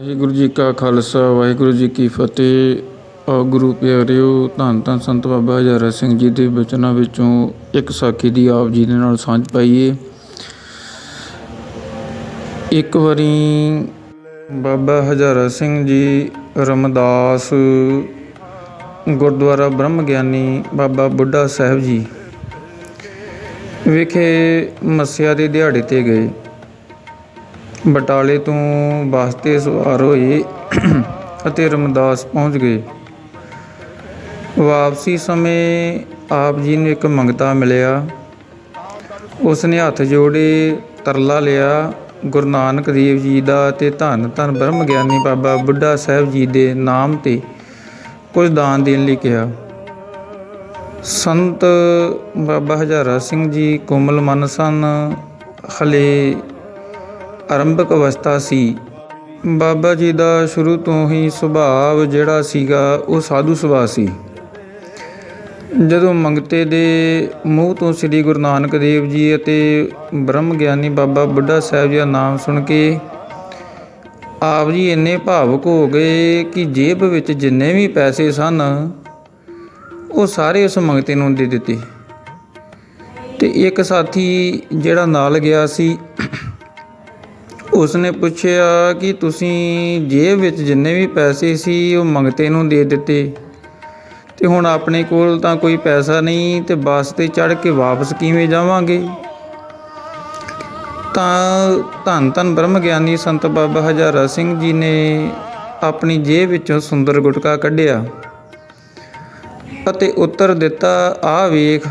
ਵਾਹਿਗੁਰੂ ਜੀ ਕਾ ਖਾਲਸਾ, ਵਾਹਿਗੁਰੂ ਜੀ ਕੀ ਫਤਿਹ। ਆ ਗੁਰੂ ਪਿਆਰਿਓ, ਧੰਨ ਧੰਨ ਸੰਤ ਬਾਬਾ ਹਜ਼ਾਰਾ ਸਿੰਘ ਜੀ ਦੇ ਬਚਨਾਂ ਵਿੱਚੋਂ ਇੱਕ ਸਾਖੀ ਦੀ ਆਪ ਜੀ ਦੇ ਨਾਲ ਸਾਂਝ ਪਾਈਏ। ਇੱਕ ਵਾਰੀ ਬਾਬਾ ਹਜ਼ਾਰਾ ਸਿੰਘ ਜੀ ਰਮਦਾਸ ਗੁਰਦੁਆਰਾ ਬ੍ਰਹਮ ਗਿਆਨੀ ਬਾਬਾ ਬੁੱਢਾ ਸਾਹਿਬ ਜੀ ਵਿਖੇ ਮੱਸਿਆ ਦੇ ਦਿਹਾੜੇ ਤੇ ਗਏ। ਬਟਾਲੇ ਤੋਂ ਬੱਸ ਤੇ ਸਵਾਰ ਹੋਏ ਅਤੇ ਰਮਦਾਸ ਪਹੁੰਚ ਗਏ। ਵਾਪਸੀ ਸਮੇਂ ਆਪ ਜੀ ਨੂੰ ਇੱਕ ਮੰਗਤਾ ਮਿਲਿਆ। ਉਸ ਨੇ ਹੱਥ ਜੋੜੇ, ਤਰਲਾ ਲਿਆ, ਗੁਰੂ ਨਾਨਕ ਦੇਵ ਜੀ ਦਾ ਤੇ ਧੰਨ ਧੰਨ ਬ੍ਰਹਮ ਗਿਆਨੀ ਬਾਬਾ ਬੁੱਢਾ ਸਾਹਿਬ ਜੀ ਦੇ ਨਾਮ ਤੇ ਕੁਝ ਦਾਨ ਦੇਣ ਲਈ ਕਿਹਾ। ਸੰਤ ਬਾਬਾ ਹਜ਼ਾਰਾ ਸਿੰਘ ਜੀ ਕੋਮਲ ਮਨ ਸਨ, ਹਲੇ ਆਰੰਭਕ ਅਵਸਥਾ ਸੀ। ਬਾਬਾ ਜੀ ਦਾ ਸ਼ੁਰੂ ਤੋਂ ਹੀ ਸੁਭਾਅ ਜਿਹੜਾ ਸੀਗਾ, ਉਹ ਸਾਧੂ ਸੁਭਾਅ ਸੀ। ਜਦੋਂ ਮੰਗਤੇ ਦੇ ਮੂੰਹ ਤੋਂ ਸ੍ਰੀ ਗੁਰੂ ਨਾਨਕ ਦੇਵ ਜੀ ਅਤੇ ਬ੍ਰਹਮ ਗਿਆਨੀ ਬਾਬਾ ਬੁੱਢਾ ਸਾਹਿਬ ਜੀ ਦਾ ਨਾਮ ਸੁਣ ਕੇ ਆਪ ਜੀ ਇੰਨੇ ਭਾਵੁਕ ਹੋ ਗਏ ਕਿ ਜੇਬ ਵਿੱਚ ਜਿੰਨੇ ਵੀ ਪੈਸੇ ਸਨ, ਉਹ ਸਾਰੇ ਉਸ ਮੰਗਤੇ ਨੂੰ ਦੇ ਦਿੱਤੇ। ਤੇ ਇੱਕ ਸਾਥੀ ਜਿਹੜਾ ਨਾਲ ਗਿਆ ਸੀ ਉਸਨੇ ਪੁੱਛਿਆ ਕਿ ਤੁਸੀਂ ਜੇਬ ਵਿੱਚ ਜਿੰਨੇ ਵੀ ਪੈਸੇ ਸੀ, ਉਹ ਮੰਗਤੇ ਨੂੰ ਦੇ ਦਿੱਤੇ। ਤੇ ਹੁਣ ਆਪਣੇ ਕੋਲ ਤਾਂ ਕੋਈ ਪੈਸਾ ਨਹੀਂ, ਤੇ ਬੱਸ ਤੇ ਚੜ ਕੇ ਵਾਪਸ ਕਿਵੇਂ ਜਾਵਾਂਗੇ? ਤਾਂ ਧੰਨ ਧੰਨ ਬ੍ਰਹਮ ਗਿਆਨੀ ਸੰਤ ਬਾਬਾ ਹਜ਼ਾਰਾ ਸਿੰਘ ਜੀ ਨੇ ਆਪਣੀ ਜੇਬ ਵਿੱਚੋਂ ਸੁੰਦਰ ਗੁਟਕਾ ਕੱਢਿਆ ਅਤੇ ਉੱਤਰ ਦਿੱਤਾ ਆ ਵੇਖ,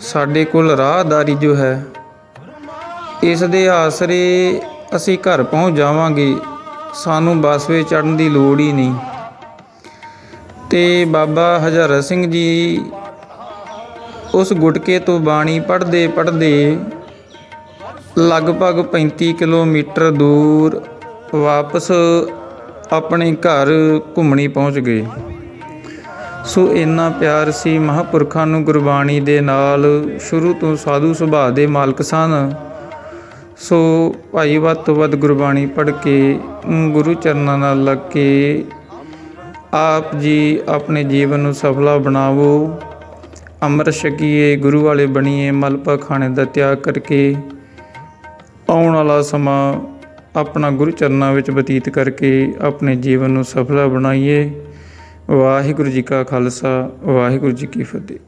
ਸਾਡੇ ਕੋਲ ਰਾਹਦਾਰੀ ਜੋ ਹੈ, ਇਸ ਦੇ ਆਸਰੇ ਅਸੀਂ ਘਰ ਪਹੁੰਚ ਜਾਵਾਂਗੇ, ਸਾਨੂੰ ਬੱਸ ਵਿੱਚ ਚੜਨ ਦੀ ਲੋੜ ਹੀ ਨਹੀਂ। ਤੇ ਬਾਬਾ ਹਜ਼ਾਰਾ ਸਿੰਘ ਜੀ ਉਸ ਗੁਟਕੇ ਤੋਂ ਬਾਣੀ ਪੜ੍ਹਦੇ ਪੜ੍ਹਦੇ ਲਗਭਗ 35 ਕਿਲੋਮੀਟਰ ਦੂਰ ਵਾਪਸ ਆਪਣੇ ਘਰ ਘੁੰਮਣੀ ਪਹੁੰਚ ਗਏ। ਸੋ ਇੰਨਾ ਪਿਆਰ ਸੀ ਮਹਾਪੁਰਖਾਂ ਨੂੰ ਗੁਰਬਾਣੀ ਦੇ ਨਾਲ, ਸ਼ੁਰੂ ਤੋਂ ਸਾਧੂ ਸੁਭਾਅ ਦੇ ਮਾਲਕ ਸਨ। ਸੋ ਭਾਈ ਵੱਧ ਤੋਂ ਵੱਧ ਗੁਰਬਾਣੀ ਪੜ੍ਹ ਕੇ ਗੁਰੂ ਚਰਨਾਂ ਨਾਲ ਲੱਗ ਕੇ ਆਪ ਜੀ ਆਪਣੇ ਜੀਵਨ ਨੂੰ ਸਫਲਾ ਬਣਾਵੋ। ਅੰਮ੍ਰਿਤ ਛਕੀਏ, ਗੁਰੂ ਵਾਲੇ ਬਣੀਏ ਮਲਪਾ ਖਾਣੇ ਦਾ ਤਿਆਗ ਕਰਕੇ ਆਉਣ ਵਾਲਾ ਸਮਾਂ ਆਪਣਾ ਗੁਰੂ ਚਰਨਾਂ ਵਿੱਚ ਬਤੀਤ ਕਰਕੇ ਆਪਣੇ ਜੀਵਨ ਨੂੰ ਸਫਲਾ ਬਣਾਈਏ। ਵਾਹਿਗੁਰੂ ਜੀ ਕਾ ਖਾਲਸਾ, ਵਾਹਿਗੁਰੂ ਜੀ ਕੀ ਫਤਿਹ।